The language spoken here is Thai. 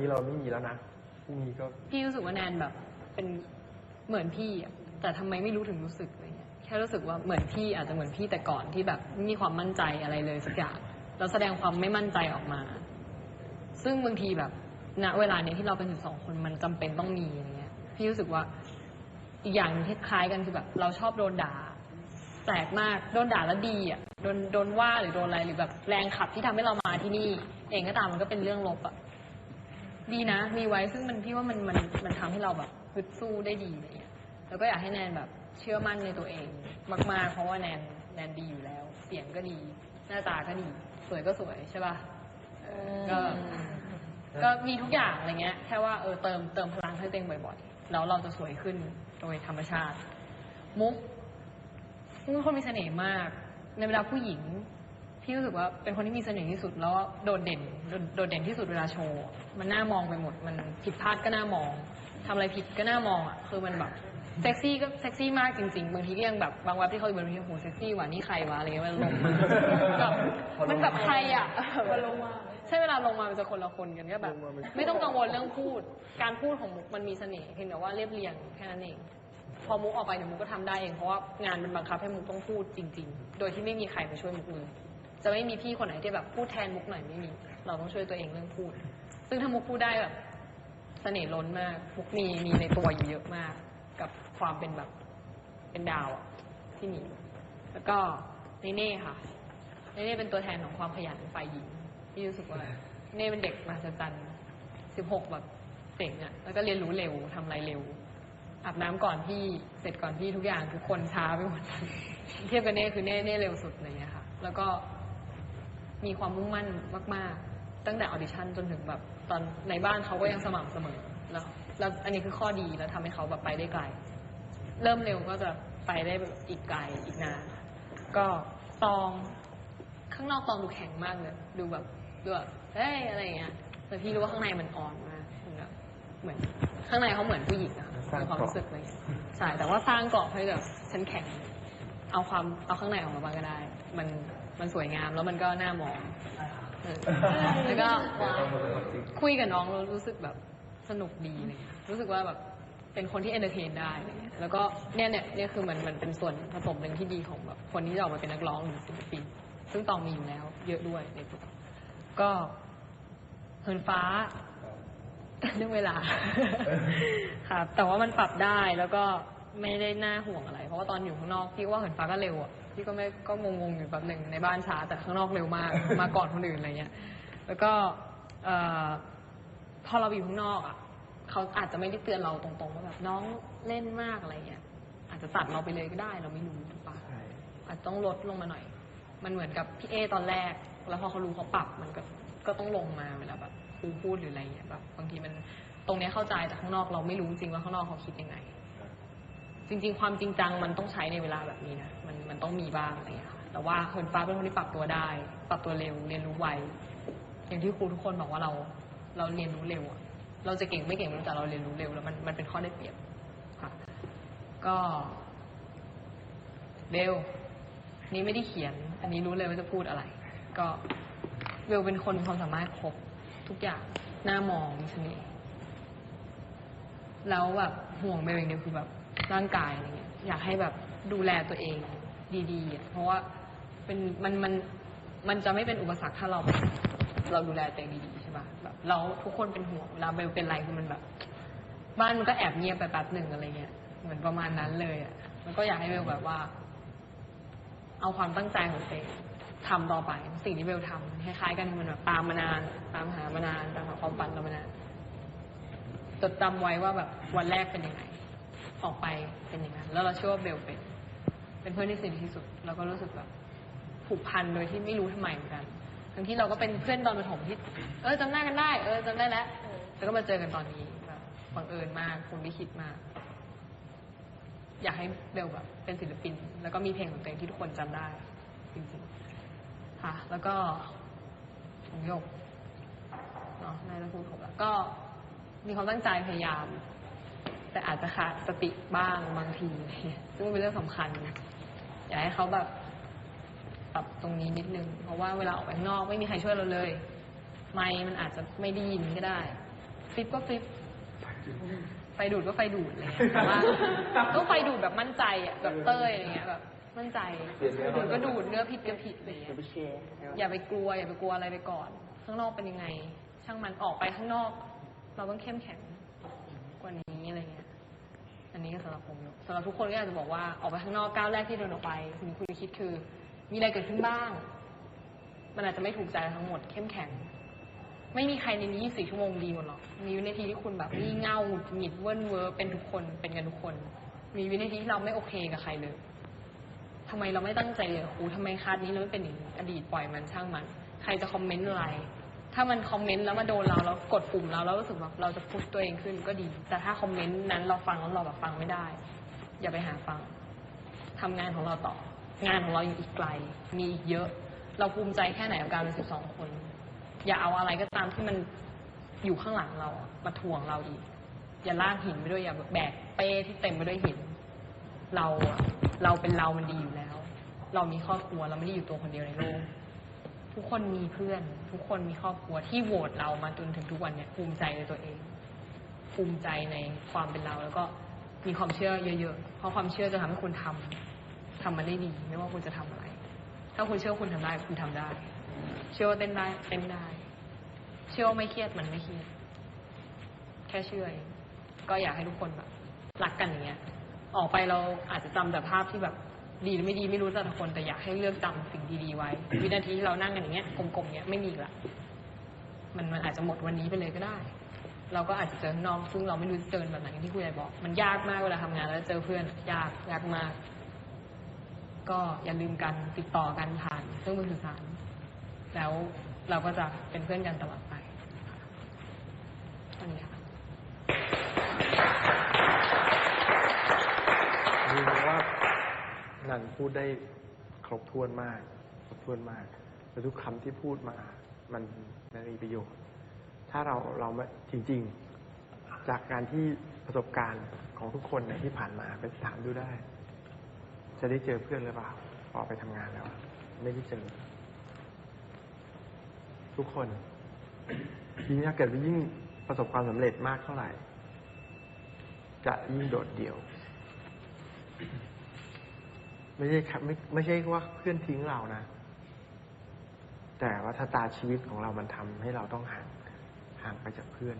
นี้เราไม่มีแล้วนะพรุ่งนี้ก็ พี่รู้สึกว่าแนนแบบเป็นเหมือนพี่อะแต่ทำไมไม่รู้ถึงรู้สึกอะไรเงี้ยแค่รู้สึกว่าเหมือนพี่อาจจะเหมือนพี่แต่ก่อนที่แบบไม่มีความมั่นใจอะไรเลยสักอย่างเราแสดงความไม่มั่นใจออกมา ซึ่งบางทีแบบณเวลาเนี้ยที่เราเป็นสิบสองคนมันจำเป็นต้องมีอะไรเงี้ย พี่รู้สึกว่าอีกอย่างหนึ่งที่คล้ายกันคือแบบ เราชอบโดนด่าแปลกมากโดนด่าแล้วดีอะโดนโดนว่าหรือโดนอะไรหรือแบบแรงขับที่ทำให้เรามาที่นี่ เองก็ตามมันก็เป็นเรื่องลบอะ ดีนะ มีไว้ซึ่งมันพี่ว่ามันมันมันทำให้เราแบบฮึดสู้ได้ดีอะไรเงี้ยแล้วก็อยากให้แนนแบบเชื่อมั่นในตัวเอง มาก ๆ เพราะว่าแนนแนนดีอยู่แล้ว เสียงก็ดี หน้าตาก็ดี สวยก็สวยใช่ป่ะเออก็ ก็มีทุกอย่างอะไรเงี้ย แค่ว่าเออเติมเติมพลังให้ตัวเองบ่อยๆ แล้วเราจะสวยขึ้นโดยธรรมชาติ มุกมุกเป็นคนมีเสน่ห์มาก ในเวลาผู้หญิง พี่รู้สึกว่าเป็นคนที่มีเสน่ห์ที่สุดแล้วโดดเด่นโดดโดดเด่นที่สุดเวลาโชว์ มันน่ามองไปหมด มันผิดพลาดก็น่ามองทำอะไรผิดก็น่ามองอะคือมันแบบเซ็กซี่ก็เซ็กซี่มากจริงๆบางทีก็ยังแบบบางวันที่เขาอยู่บนเวทีโอ้โหเซ็กซี่ว่ะนี่ใครวะอะไรเงี้ยมันลงมาแบบมันแบบใครอะมันลงมาใช่เวลาลงมามันจะคนละคนกันก็แบบลงมาเป็นไม่ต้องกังวลเรื่องพูด การพูดของมุกมันมีเสน่ห์เพียงแต่ว่าเรียบเรียงแค่นั้นเองพอมุกออกไปเดี๋ยวมุกก็ทำได้เองเพราะว่างานมันบังคับให้มุกต้องพูดจริง ๆ โดยที่ไม่มีใครมาช่วยมุกเลย จะไม่มีพี่คนไหนที่แบบพูดแทนมุกหน่อยไม่มี เราต้องช่วยตัวเองเรื่องพูด ซึ่งถ้ามุกพูดได้แบบเสน่ห์ล้นมากมุกมีมีในตัวอยู่เยอะมาก กับความเป็นแบบเป็นดาวอะที่มี แล้วก็เนเน่ค่ะเนเน่เป็นตัวแทนของความขยันฝ่ายหญิงที่รู้สึกว่าเน่เป็นเด็กมหัศจรรย์สิบหกแบบเจ๋งอะแล้วก็เรียนรู้เร็วทำอะไรเร็วอาบน้ำก่อนพี่เสร็จก่อนพี่ทุกอย่างทุกคนช้าไปหมดเทียบกันเน่คือเน่เน่เร็วสุดอะไรเงี้ยค่ะ แล้วก็ มีความมุ่งมั่นมาก ๆ ตั้งแต่ออดิชั่นจนถึงแบบตอนในบ้านเขาก็ยังสม่ำเสมอแล้วแล้วอันนี้คือข้อดีแล้วทำให้เขาแบบไปได้ไกล เริ่มเร็วก็จะไปได้แบบอีกไกลอีกนานก็ตองข้างนอกตองดูแข็งมากเลยดูแบบดูแบบเฮ้ยอะไรอย่างเงี้ยแต่พี่รู้ว่าข้างในมันอ่อนมากมันแบบเหมือนข้างในเขาเหมือนผู้หญิงอะมีความรู้สึกอะไรอย่างเงี้ยใช่แต่ว่าสร้างเกราะให้แบบฉันแข็ง เอาความเอาข้างในออกมาบ้างก็ได้ มัน มันสวยงามแล้วมันก็น่ามองเออแล้วก็คุยกับน้องแล้วรู้สึกแบบสนุกดีอะไรเลยรู้สึกว่าแบบเป็นคนที่เอนเตอร์เทนได้อะไรเงี้ยแล้วก็เนี่ยเนี่ยเนี่ยคือมันมันเป็นส่วนผสมหนึ่งที่ดีของแบบคนที่จะออกมาเป็นนักร้องหรือศิลปิน ซึ่งตองมีอยู่แล้วเยอะด้วยในตัวก็เหินฟ้า เรื่องเวลาครับแต่ว่ามันปรับได้แล้วก็ไม่ได้น่าห่วงอะไร เพราะว่าตอนอยู่ข้างนอกพี่ว่าเหินฟ้าก็เร็วอะ พี่ก็ไม่ก็งงๆอยู่แบบหนึ่งในบ้านช้าแต่ข้างนอกเร็วมาก มาก่อนคนอื่นอะไรเงี้ย แล้วก็เอ่อพอเราอยู่ข้างนอกอะเขาอาจจะไม่ได้เตือนเราตรงๆว่าแบบน้องเล่นมากอะไรเงี้ยอาจจะตัดเราไปเลยก็ได้ เราไม่รู้ถูกปะใช่อาจจะต้องลดลงมาหน่อย มันเหมือนกับพี่เอตอนแรก แล้วพอเขารู้เขาปรับมันก็ก็ต้องลงมาเวลาแบบครูพูดหรืออะไรเงี้ยแบบบางทีมันตรงเนี้ยเข้าใจแต่ข้างนอกเราไม่รู้จริงว่าข้างนอกเขาคิดยังไง จริง ๆ ความจริงจังมันต้องใช้ในเวลาแบบนี้นะมันมันต้องมีบ้างอะไรเงี้ยค่ะแต่ว่าเฮินฟ้าเป็นคนที่ปรับตัวได้ ปรับตัวเร็ว เรียนรู้ไวอย่างที่ครูทุกคนบอกว่าเราเราเรียนรู้เร็วอะเราจะเก่งไม่เก่งไม่รู้แต่เราเรียนรู้เร็วแล้วมันมันเป็นข้อได้เปรียบค่ะก็เบลนี่ไม่ได้เขียน อันนี้รู้เลยว่าจะพูดอะไร ก็เบลเป็นคนมีความสามารถครบทุกอย่างหน้ามองมีเสน่ห์แล้วแบบห่วงเบลอย่างเดียวคือแบบ ร่างกายอะไรเงี้ยอยากให้แบบดูแลตัวเองดีๆอะเพราะว่าเป็นมันมันมันจะไม่เป็นอุปสรรคถ้าเรา เราดูแลตัวเองดีๆใช่ป่ะแบบเราทุกคนเป็นห่วงเวลาเบลเป็นไรคือมันแบบ บ้านมันก็แอบเงียบไปแป๊บหนึ่งอะไรเงี้ยเหมือนประมาณนั้นเลยอะมันก็อยากให้เบลแบบว่า เอาความตั้งใจของตัวเองทำต่อไป สิ่งที่เบลทำคล้ายๆกันมันแบบตามมานาน ตามหามานานตามหาความฝันเรามานานจดจำไว้ว่าแบบวันแรกเป็นยังไง ออกไปเป็นยังไงแล้วเราเชื่อว่าเบลเป็น เป็นเพื่อนที่สนิทที่สุดแล้วก็รู้สึกแบบผูกพันโดยที่ไม่รู้ทำไมเหมือนกัน ทั้งที่เราก็เป็นเพื่อนตอนประถมที่ เออจำหน้ากันได้ เออจำได้แล้ว แล้วก็มาเจอกันตอนนี้แบบบังเอิญมากคงไม่คิดมาก อยากให้เบลแบบเป็นศิลปิน แล้วก็มีเพลงของตัวเองที่ทุกคนจำได้ จริงๆ ค่ะ แล้วก็ของโยกเนาะนายจะพูดครบแล้วก็มีความตั้งใจพยายาม แต่อาจจะขาดสติบ้างบางที ซึ่งมันเป็นเรื่องสำคัญ อยากให้เขาแบบปรับตรงนี้นิดนึง เพราะว่าเวลาออกไปข้างนอกไม่มีใครช่วยเราเลย ไมค์มันอาจจะไม่ได้ยินก็ได้ฟลิปก็ฟลิปไฟดูดก็ไฟดูดเงี้ยแต่ว่าต้องไฟดูดแบบมั่นใจอะแบบเต้ยอะไรเงี้ยแบบมั่นใจดูดก็ดูดเนื้อผิดก็ผิดอะไรเงี้ยอย่าไปกลัวอย่าไปกลัวอะไรไปก่อน ข้างนอกเป็นยังไง ช่างมันออกไปข้างนอก เราต้องเข้มแข็งกว่านี้อะไรเงี้ย อั นนี้ก็สำหรับผมเนอะสำหรับทุกคนก็อยากจะบอกว่าออกไปข้างนอกก้าวแรกที่เดินออกไปสิ่งที่คุณคิดคือ มีอะไรเกิดขึ้นบ้าง มันอาจจะไม่ถูกใจทั้งหมด เข้มแข็ง ไม่มีใครในนี้24ชั่วโมงดีหมดหรอกมีวินาทีที่คุณแบบงี่เง่าหงุดหงิดเวิ้นเวอร์เป็นทุกคนเป็นกันทุกคน มีวินาทีที่เราไม่โอเคกับใครเลยทำไมเราไม่ตั้งใจเลยครูทำไมคาดนี้เราไม่เป็นอย่างนี้อดีตปล่อยมันช่างมัน ใครจะคอมเมนต์อะไร ถ้ามันคอมเมนต์แล้วมาโดนเราแล้วกดปุ่มเราแล้วรู้สึกแบบเราจะพุชตัวเองขึ้นก็ดี แต่ถ้าคอมเมนต์นั้นเราฟังแล้วเราแบบฟังไม่ได้ อย่าไปหาฟังทำงานของเราต่อ งานของเราอยู่อีกไกล มีอีกเยอะ เราภูมิใจแค่ไหนกับการเป็น12คน อย่าเอาอะไรก็ตามที่มันอยู่ข้างหลังเรามาถ่วงเราอีก อย่าลากหินไปด้วยอย่าแบกเป้ที่เต็มไปด้วยหิน เราเราเป็นเรามันดีอยู่แล้ว เรามีครอบครัวเราไม่ได้อยู่ตัวคนเดียวในโลก ทุกคนมีเพื่อน ทุกคนมีครอบครัวที่โหวตเรามาจนถึงทุกวันเนี่ยภูมิใจในตัวเอง ภูมิใจในความเป็นเราแล้วก็มีความเชื่อเยอะๆ เพราะความเชื่อจะทำให้คุณทำทำมันได้ดี ไม่ว่าคุณจะทำอะไร ถ้าคุณเชื่อคุณทำได้คุณทำได้ เชื่อว่าเต้นได้เต้นได้ เชื่อว่าไม่เครียดมันไม่เครียด แค่เชื่อเองก็อยากให้ทุกคนแบบรักกันอย่างเงี้ย ออกไปเราอาจจะจำแต่ภาพที่แบบ ดีหรือไม่ดีไม่รู้แต่ละคนแต่อยากให้เลือกจำสิ่งดีๆไว้ วินาทีที่เรานั่งกันอย่างเงี้ยกลมๆเงี้ยไม่มีอีกละมันมันอาจจะหมดวันนี้ไปเลยก็ได้ เราก็อาจจะเจอข้างนอกซึ่งเราไม่รู้จะเจอแบบไหนอย่างที่คุยบอก มันยากมากเวลาทำงานแล้วเจอเพื่อนยากยากมาก ก็อย่าลืมกันติดต่อกันผ่านเครื่องมือสื่อสาร แล้วเราก็จะเป็นเพื่อนกันตลอดไปอันนี้ค่ะ รู้ไหมว่า นันพูดได้ครบถ้วนมาก ครบถ้วนมากและทุกคำที่พูดมา มันมันมีประโยชน์ ถ้าเราเราจริง ๆ จากการที่ประสบการณ์ของทุกคนเนี่ยที่ผ่านมาไปถามดูได้ จะได้เจอเพื่อนหรือเปล่าออกไปทำงานแล้ว ไม่ได้เจอ ทุกคนยิ่งถ้าเกิดยิ่งประสบความสำเร็จมากเท่าไหร่ จะยิ่งโดดเดี่ยว ไม่ใช่ครับไม่ไม่ใช่ว่าเพื่อนทิ้งเรานะ แต่ว่าถ้าตาชีวิตของเรามันทำให้เราต้องห่างห่างไปจากเพื่อน